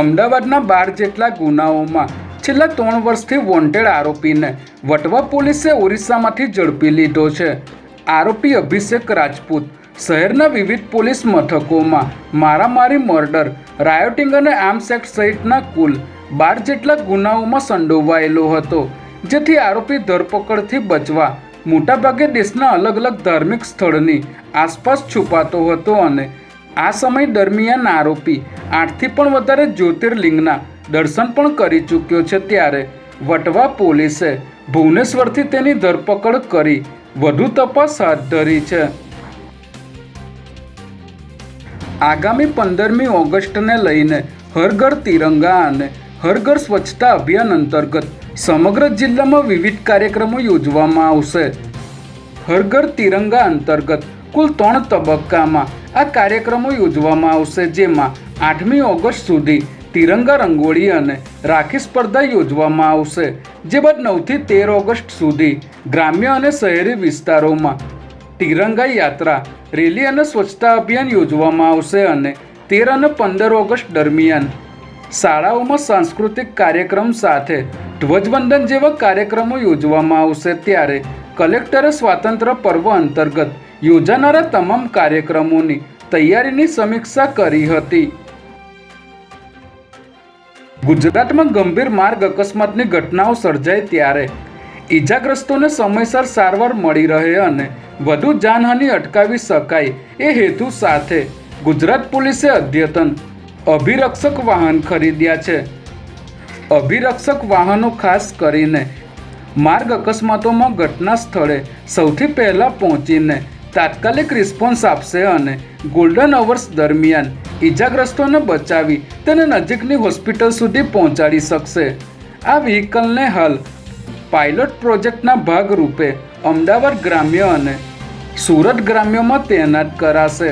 અમદાવાદના બાર જેટલા ગુનાઓમાં છેલ્લા ત્રણ વર્ષથી વોન્ટેડ આરોપીને વટવા પોલીસે ઓરિસ્સામાંથી ઝડપી લીધો છે. આરોપી અભિષેક રાજપૂત શહેરના વિવિધ પોલીસ મથકોમાં મારામારી, મર્ડર રાયોટિંગ અને આર્મ્સ એક્ટ સહિતના કુલ બાર જેટલા ગુનાઓમાં સંડોવાયેલો હતો, જેથી આરોપી ધરપકડથી બચવા મોટાભાગે દેશના અલગ અલગ ધાર્મિક સ્થળની આસપાસ છુપાતો હતો અને આ સમય દરમિયાન આરોપી આઠથી પણ વધારે જ્યોતિર્લિંગના દર્શન પણ કરી ચૂક્યો છે ત્યારે વટવા પોલીસે ભુવનેશ્વરથી તેની ધરપકડ કરી વધુ તપાસ હાથ ધરી છે. આગામી પંદરમી ઓગસ્ટને લઈને હર ઘર તિરંગા અને હર ઘર સ્વચ્છતા અભિયાન અંતર્ગત સમગ્ર જિલ્લામાં વિવિધ કાર્યક્રમો યોજવામાં આવશે. હર ઘર તિરંગા અંતર્ગત કુલ ત્રણ તબક્કામાં આ કાર્યક્રમો યોજવામાં આવશે, જેમાં આઠમી ઓગસ્ટ સુધી તિરંગા રંગોળી અને રાખી સ્પર્ધા યોજવામાં આવશે, જે બાદ નવથી તેર ઓગસ્ટ સુધી ગ્રામ્ય અને શહેરી વિસ્તારોમાં તિરંગા યાત્રા, રેલી અને સ્વચ્છતા અભિયાન યોજવામાં આવશે અને તેર અને પંદર ઓગસ્ટ દરમિયાન શાળાઓમાં સાંસ્કૃતિક કાર્યક્રમ સાથે ધ્વજવંદન જેવા કાર્યક્રમો યોજવામાં આવશે. ત્યારે કલેક્ટરે સ્વાતંત્ર્ય પર્વ અંતર્ગત યોજાનારા તમામ કાર્યક્રમોની તૈયારીની સમીક્ષા કરી હતી. ગુજરાતમાં ગંભીર માર્ગ અકસ્માતની ઘટનાઓ સર્જાય ત્યારે ઈજાગ્રસ્તોને સમયસર સારવાર મળી રહે અને વધુ જાનહાનિ અટકાવી શકાય એ હેતુ સાથે ગુજરાત પોલીસે અદ્યતન અભિરક્ષક વાહન ખરીદ્યા છે. અભિરક્ષક વાહનો ખાસ કરીને માર્ગ અકસ્માતોમાં ઘટના સ્થળે સૌથી પહેલાં પહોંચીને તાત્કાલિક રિસ્પોન્સ આપશે અને ગોલ્ડન અવર્સ દરમિયાન ઈજાગ્રસ્તોને બચાવી તેને નજીકની હોસ્પિટલ સુધી પહોંચાડી શકશે. આ વ્હીકલને હાલ પાયલોટ પ્રોજેક્ટના ભાગરૂપે અમદાવાદ ગ્રામ્ય અને સુરત ગ્રામ્યમાં તૈનાત કરાશે.